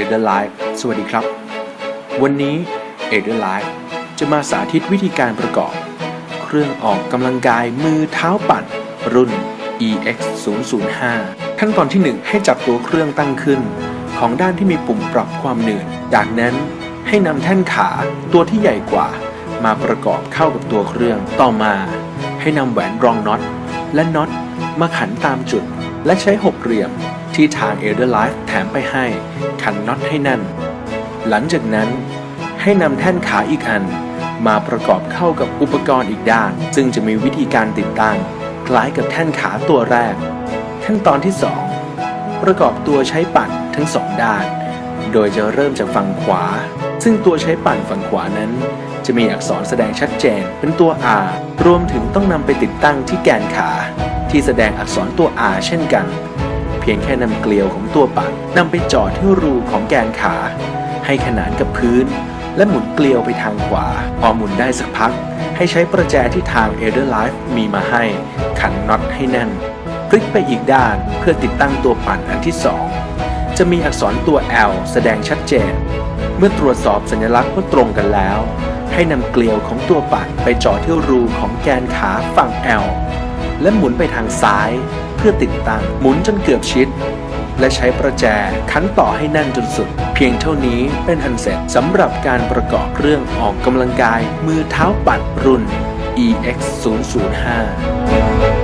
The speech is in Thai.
e d e r Life สวัสดีครับ วันนี้ e d e r Life จะมาสาธิตวิธีการประกอบ เครื่องออกกำลังกายมือเท้าปั่น รุ่น EX 0 0 5ขั้นตอนที่ 1 ให้จับตัวเครื่องตั้งขึ้น ของด้านที่มีปุ่มปรับความเหนื่อยจากนั้นให้นำแท่นขาตัวที่ใหญ่กว่า มาประกอบเข้ากับตัวเครื่องต่อมา ให้นำแหวนรองน็อตและน็อตมาขันตามจุด และใช้หกเหลี่ยม ที่ทาง e l d e r Life แถมไปให้ขันน็อตให้แน่น หลังจากนั้นให้นำแท่นขาอีกอัน มาประกอบเข้ากับอุปกรณ์อีกด้าน ซึ่งจะมีวิธีการติดตั้ง คล้ายกับแท่นขาตัวแรก ขั้นตอนที่ 2 ประกอบตัวใช้ปั่นทั้งสองด้าน โดยจะเริ่มจากฝั่งขวา ซึ่งตัวใช้ปั่นฝั่งขวานั้น จะมีอักษรแสดงชัดเจนเป็นตัว R รวมถึงต้องนำไปติดตั้งที่แกนขา ที่แสดงอักษรตัว R เช่นกัน เพียงแค่นำเกลียวของตัวปั่นนำไปจ่อที่รูของแกนขา ให้ขนานกับพื้น และหมุนเกลียวไปทางขวา พอหมุนได้สักพัก ให้ใช้ประแจที่ทาง e l d e r Life มีมาให้ ขันน็อตให้แน่น พลิกไปอีกด้านเพื่อติดตั้งตัวปั่นอันที่2จะมีอักษรตัว L แสดงชัดเจน เมื่อตรวจสอบสัญลักษณ์ว่าตรงกันแล้ว ให้นำเกลียวของตัวปั่นไปจ่อที่รูของแกนขาฝั่ง L และหมุนไปทางซ้าย พื่อติดตั้งหมุนจนเกือบชิด และใช้ประแจคันต่อให้แน่นจนสุด เพียงเท่านี้เป็นอันเสร็จสำหรับการประกอบเครื่องออกกำลังกายมือเท้าปัดรุ่น EX 0 0 5